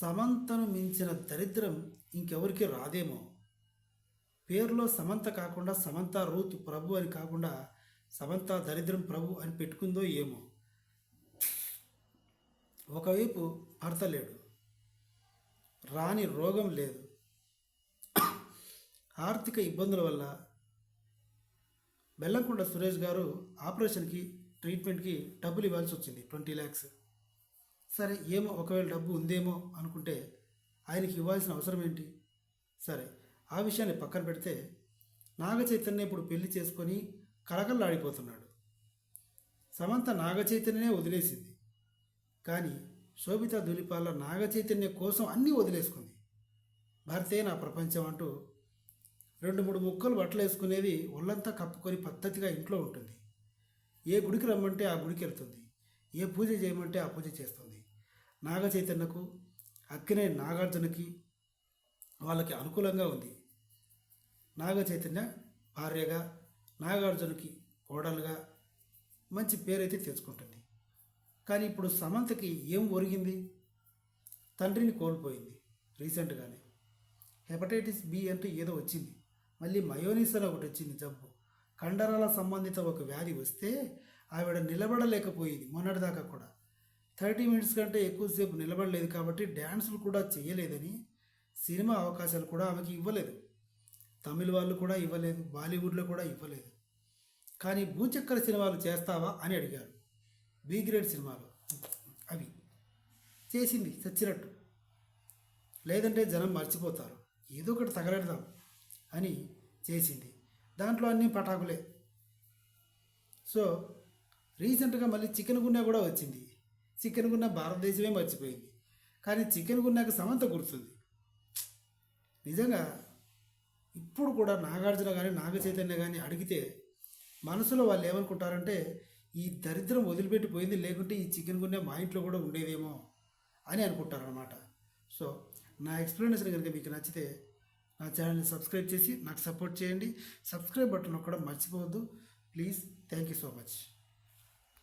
సమంతను మించిన దరిద్రం ఇంకెవరికి రాదేమో. పేరులో సమంత కాకుండా సమంత రూత్ ప్రభు అని కాకుండా సమంత దరిద్రం ప్రభు అని పెట్టుకుందో ఏమో. ఒకవైపు భర్త లేడు. రాని రోగం లేదు. ఆర్థిక ఇబ్బందుల వల్ల బెల్లంకొండ సురేష్ గారు ఆపరేషన్కి ట్రీట్మెంట్కి డబ్బులు ఇవ్వాల్సి వచ్చింది ట్వంటీ ల్యాక్స్. సరే ఏమో ఒకవేళ డబ్బు ఉందేమో అనుకుంటే ఆయనకి ఇవ్వాల్సిన అవసరం ఏంటి? సరే ఆ విషయాన్ని పక్కన పెడితే నాగ చైతన్య ఇప్పుడు పెళ్ళి చేసుకొని కలకల్లాడిపోతున్నాడు. సమంత నాగ చైతన్యనే వదిలేసింది. కానీ శోభిత దులిపాల నాగ చైతన్య కోసం అన్నీ వదిలేసుకుంది. భర్తే నా ప్రపంచం అంటూ రెండు మూడు ముక్కలు బట్టలు వేసుకునేది ఒళ్ళంతా కప్పుకొని పద్ధతిగా ఇంట్లో ఉంటుంది. ఏ గుడికి రమ్మంటే ఆ గుడికి వెళ్తుంది. ఏ పూజ చేయమంటే ఆ పూజ చేస్తుంది. నాగ చైతన్యకు అక్కినే నాగార్జునకి వాళ్ళకి అనుకూలంగా ఉంది. నాగ చైతన్య భార్యగా నాగార్జునకి కోడలుగా మంచి పేరైతే తెచ్చుకుంటుంది. కానీ ఇప్పుడు సమంతకి ఏం ఒరిగింది? తండ్రిని కోల్పోయింది రీసెంట్గానే. హెపటైటిస్ బి అంటే ఏదో వచ్చింది. మళ్ళీ మయోనిస్ అని ఒకటి వచ్చింది జబ్బు. కండరాల సంబంధిత ఒక వ్యాధి వస్తే ఆవిడ నిలబడలేకపోయింది మొన్నటిదాకా కూడా. థర్టీ మినిట్స్ కంటే ఎక్కువసేపు నిలబడలేదు కాబట్టి డ్యాన్సులు కూడా చేయలేదని సినిమా అవకాశాలు కూడా ఆమెకి ఇవ్వలేదు. తమిళ వాళ్ళు కూడా ఇవ్వలేదు బాలీవుడ్లో కూడా ఇవ్వలేదు. కానీ భూచక్ర సినిమాలు చేస్తావా అని అడిగారు. బి గ్రేడ్ సినిమాలు అవి. చేసింది చచ్చినట్టు. లేదంటే జనం మర్చిపోతారు. ఏదో ఒకటి తగలెడదాం అని చేసింది. దాంట్లో అన్నీ పటాకులే. సో రీసెంట్గా మళ్ళీ చికెన్ గున్నా కూడా వచ్చింది. చికెన్ గున్న భారతదేశమే మర్చిపోయింది. కానీ చికెన్ గున్నాక సమంత గుర్తుంది. నిజంగా ఇప్పుడు కూడా నాగార్జున కానీ నాగ చైతన్య కానీ అడిగితే మనసులో వాళ్ళు ఏమనుకుంటారంటే ఈ దరిద్రం వదిలిపెట్టిపోయింది లేకుంటే ఈ చికెన్ గున్నె మా ఇంట్లో కూడా ఉండేదేమో అని అనుకుంటారనమాట సో నా ఎక్స్ప్లెనేషన్ కనుక మీకు నచ్చితే నా ఛానల్ని సబ్స్క్రైబ్ చేసి నాకు సపోర్ట్ చేయండి. సబ్స్క్రైబ్ బటన్ కూడా మర్చిపోవద్దు. Please thank you so much.